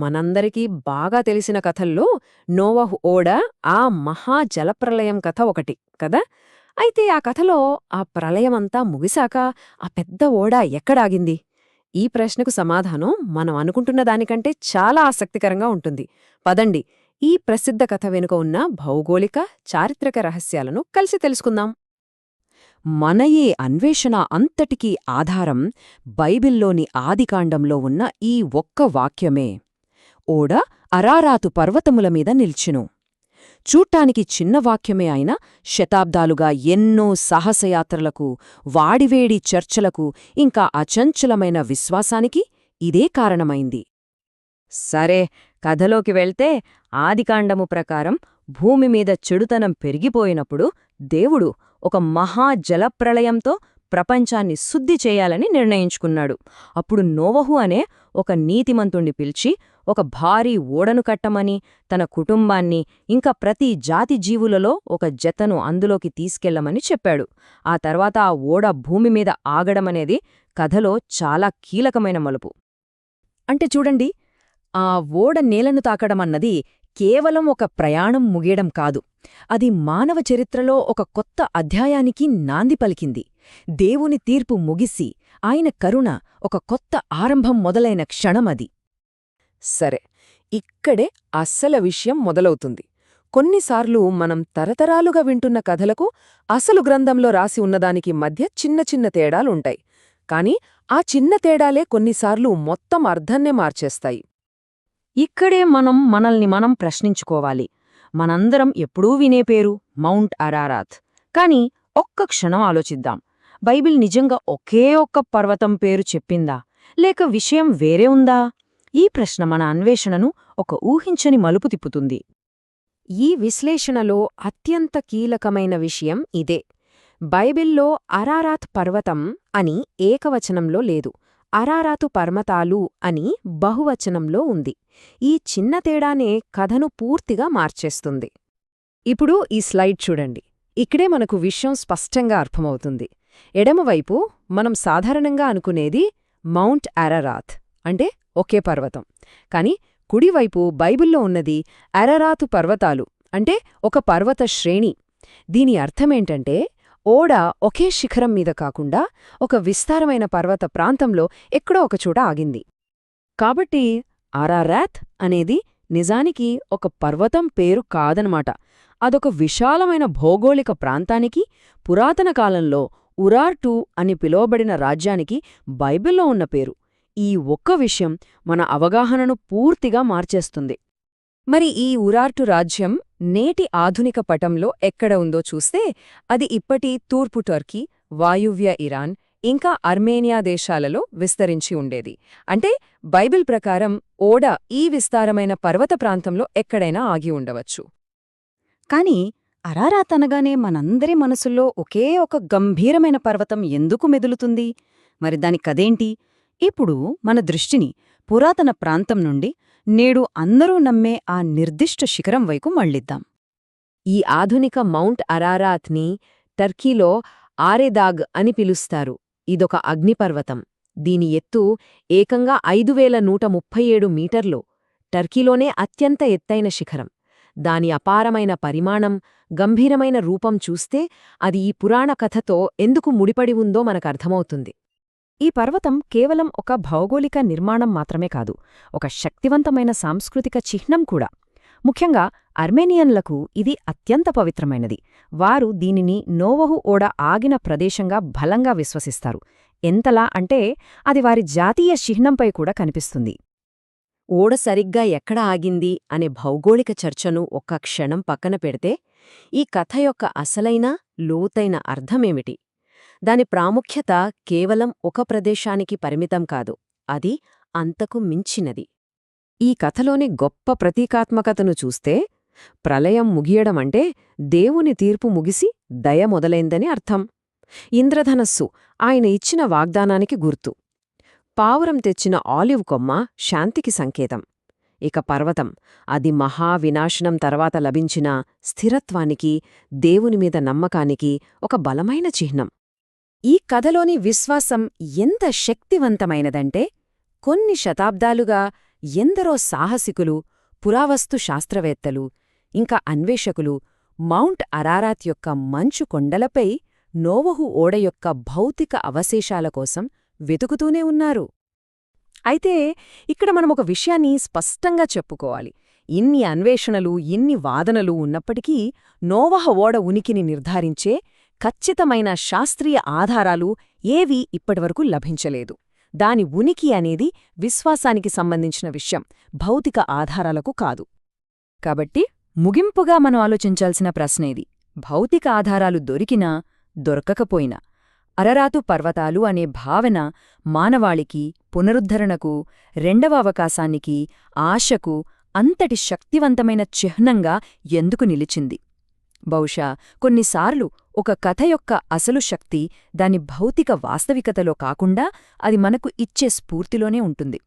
మనందరికీ బాగా తెలిసిన కథల్లో నోవహు ఓడ ఆ మహా జలప్రలయం కథ ఒకటి కదా? అయితే ఆ కథలో ఆ ప్రళయమంతా ముగిశాక ఆ పెద్ద ఓడ ఎక్కడాగింది? ఈ ప్రశ్నకు సమాధానం మనం అనుకుంటున్న దానికంటే చాలా ఆసక్తికరంగా ఉంటుంది. పదండి ఈ ప్రసిద్ధ కథ వెనుక ఉన్న భౌగోళిక చారిత్రక రహస్యాలను కలిసి తెలుసుకుందాం. మన ఈ అన్వేషణ అంతటికీ ఆధారం బైబిల్లోని ఆదికాండంలో ఉన్న ఈ ఒక్క వాక్యమే. ఓడ అరారాతు పర్వతముల మీద నిల్చును. చూట్టానికి చిన్న వాక్యమే అయినా శతాబ్దాలుగా ఎన్నో సాహసయాత్రలకు వాడివేడి చర్చలకు ఇంకా అచంచలమైన విశ్వాసానికి ఇదే కారణమైంది. సరే కథలోకి వెళ్తే ఆదికాండము ప్రకారం భూమి మీద చెడుతనం పెరిగిపోయినప్పుడు దేవుడు ఒక మహా జలప్రళయంతో ప్రపంచాన్ని శుద్ధి చేయాలని నిర్ణయించుకున్నాడు. అప్పుడు నోవహు అనే ఒక నీతిమంతుణ్ణి పిలిచి ఒక భారీ ఓడను కట్టమని తన కుటుంబాన్ని ఇంకా ప్రతి జాతి జీవులలో ఒక జతను అందులోకి తీసుకెళ్ళమని చెప్పాడు. ఆ తర్వాత ఆ ఓడ భూమి మీద ఆగడమనేది కథలో చాలా కీలకమైన మలుపు. అంటే చూడండి ఆ ఓడ నేలను తాకడమన్నది కేవలం ఒక ప్రయాణం ముగియడం కాదు. అది మానవ చరిత్రలో ఒక కొత్త అధ్యాయానికి నాంది పలికింది. దేవుని తీర్పు ముగిసి ఆయన కరుణ ఒక కొత్త ఆరంభం మొదలైన క్షణమది సరే ఇక్కడే అస్సల విషయం మొదలవుతుంది. కొన్నిసార్లు మనం తరతరాలుగా వింటున్న కథలకు అసలు గ్రంథంలో రాసి ఉన్నదానికి మధ్య చిన్న చిన్న తేడాలుంటాయి. కాని ఆ చిన్న తేడాలే కొన్నిసార్లు మొత్తం అర్థన్నే మార్చేస్తాయి. ఇక్కడే మనం మనల్ని మనం ప్రశ్నించుకోవాలి. మనందరం ఎప్పుడూ వినే పేరు మౌంట్ అరారాత్. కాని ఒక్క క్షణం ఆలోచిద్దాం. బైబిల్ నిజంగా ఒకే ఒక్క పర్వతం పేరు చెప్పిందా? లేక విషయం వేరే ఉందా? ఈ ప్రశ్న మన అన్వేషణను ఒక ఊహించని మలుపు తిప్పుతుంది. ఈ విశ్లేషణలో అత్యంత కీలకమైన విషయం ఇదే. బైబిల్లో అరారాత్ పర్వతం అని ఏకవచనంలో లేదు. అరారాతు పర్వతాలు అని బహువచనంలో ఉంది. ఈ చిన్న తేడానే కథను పూర్తిగా మార్చేస్తుంది. ఇప్పుడు ఈ స్లైడ్ చూడండి. ఇక్కడే మనకు విషయం స్పష్టంగా అర్థమవుతుంది. ఎడమవైపు మనం సాధారణంగా అనుకునేది మౌంట్ అరారాత్. అంటే ఒకే పర్వతం. కాని కుడివైపు బైబిల్లో ఉన్నది అరరాతు పర్వతాలు అంటే ఒక పర్వత శ్రేణి. దీని అర్థమేంటంటే ఓడ ఒకే శిఖరం మీద కాకుండా ఒక విస్తారమైన పర్వత ప్రాంతంలో ఎక్కడో ఒకచోట ఆగింది. కాబట్టి అరారాత్ అనేది నిజానికి ఒక పర్వతం పేరు కాదనమాట. అదొక విశాలమైన భౌగోళిక ప్రాంతానికి పురాతన కాలంలో ఉరార్టు అని పిలువబడిన రాజ్యానికి బైబిల్లో ఉన్న పేరు. ఈ ఒక్క విషయం మన అవగాహనను పూర్తిగా మార్చేస్తుంది. మరి ఈ ఉరార్టు రాజ్యం నేటి ఆధునిక పటంలో ఎక్కడ ఉందో చూస్తే అది ఇప్పటి తూర్పు టర్కీ వాయువ్య ఇరాన్ ఇంకా అర్మేనియా దేశాలలో విస్తరించి ఉండేది. అంటే బైబిల్ ప్రకారం ఓడ ఈ విస్తారమైన పర్వత ప్రాంతంలో ఎక్కడైనా ఆగి ఉండవచ్చు. కాని అరారాతనగానే మనందరి మనసుల్లో ఒకే ఒక గంభీరమైన పర్వతం ఎందుకు మెదులుతుంది? మరి దాని కదేంటి ఇప్పుడు మన దృష్టిని పురాతన ప్రాంతం నుండి నేడు అందరూ నమ్మే ఆ నిర్దిష్ట శిఖరం వైపు మళ్ళిద్దాం. ఈ ఆధునిక మౌంట్ అరారాత్ని టర్కీలో ఆరెదాగ్ అని పిలుస్తారు. ఇదొక అగ్నిపర్వతం. దీని ఎత్తు ఏకంగా ఐదు వేల నూట ముప్పై ఏడు మీటర్లు. టర్కీలోనే అత్యంత ఎత్తైన శిఖరం. దాని అపారమైన పరిమాణం గంభీరమైన రూపం చూస్తే అది ఈ పురాణ కథతో ఎందుకు ముడిపడి ఉందో మనకర్థమవుతుంది ఈ పర్వతం కేవలం ఒక భౌగోళిక నిర్మాణం మాత్రమే కాదు ఒక శక్తివంతమైన సాంస్కృతిక చిహ్నం కూడా. ముఖ్యంగా అర్మేనియన్లకు ఇది అత్యంత పవిత్రమైనది. వారు దీనిని నోవహు ఓడ ఆగిన ప్రదేశంగా బలంగా విశ్వసిస్తారు. ఎంతలా అంటే అది వారి జాతీయ చిహ్నంపై కూడా కనిపిస్తుంది. ఓడ సరిగ్గా ఎక్కడ ఆగింది అనే భౌగోళిక చర్చను ఒక్క క్షణం పక్కన పెడితే ఈ కథ యొక్క అసలైన లోతైన అర్థమేమిటి? దాని ప్రాముఖ్యత కేవలం ఒక ప్రదేశానికి పరిమితం కాదు అది అంతకు మించినది. ఈ కథలోని గొప్ప ప్రతీకాత్మకతను చూస్తే ప్రళయం ముగియడమంటే దేవుని తీర్పు ముగిసి దయ మొదలైందని అర్థం. ఇంద్రధనస్సు ఆయన ఇచ్చిన వాగ్దానానికి గుర్తు. పావురం తెచ్చిన ఆలివ్ కొమ్మ శాంతికి సంకేతం. ఇక పర్వతం అది మహావినాశనం తర్వాత లభించిన స్థిరత్వానికి దేవుని మీద నమ్మకానికి ఒక బలమైన చిహ్నం. ఈ కథలోని విశ్వాసం ఎంత శక్తివంతమైనదంటే కొన్ని శతాబ్దాలుగా ఎందరో సాహసికులు పురావస్తు శాస్త్రవేత్తలు ఇంకా అన్వేషకులు మౌంట్ అరారాత్ యొక్క మంచు కొండలపై నోవహు ఓడ యొక్క భౌతిక అవశేషాల కోసం వెతుకుతూనే ఉన్నారు. అయితే ఇక్కడ మనం ఒక విషయాన్ని స్పష్టంగా చెప్పుకోవాలి. ఇన్ని అన్వేషణలు ఇన్ని వాదనలు ఉన్నప్పటికీ నోవహ ఓడ ఉనికిని నిర్ధారించే ఖచ్చితమైన శాస్త్రీయ ఆధారాలు ఏవీ ఇప్పటివరకు లభించలేదు. దాని ఉనికి అనేది విశ్వాసానికి సంబంధించిన విషయం భౌతిక ఆధారాలకు కాదు. కాబట్టి ముగింపుగా మనం ఆలోచించాల్సిన ప్రశ్న ఇది. భౌతిక ఆధారాలు దొరికినా దొరకకపోయినా అరరాతు పర్వతాలు అనే భావన మానవాళికి పునరుద్ధరణకు రెండవ అవకాశానికి ఆశకు అంతటి శక్తివంతమైన చిహ్నంగా ఎందుకు నిలిచింది? బహుశా కొన్నిసార్లు ఒక కథ యొక్క అసలు శక్తి దాని భౌతిక వాస్తవికతలో కాకుండా అది మనకు ఇచ్చే స్ఫూర్తిలోనే ఉంటుంది.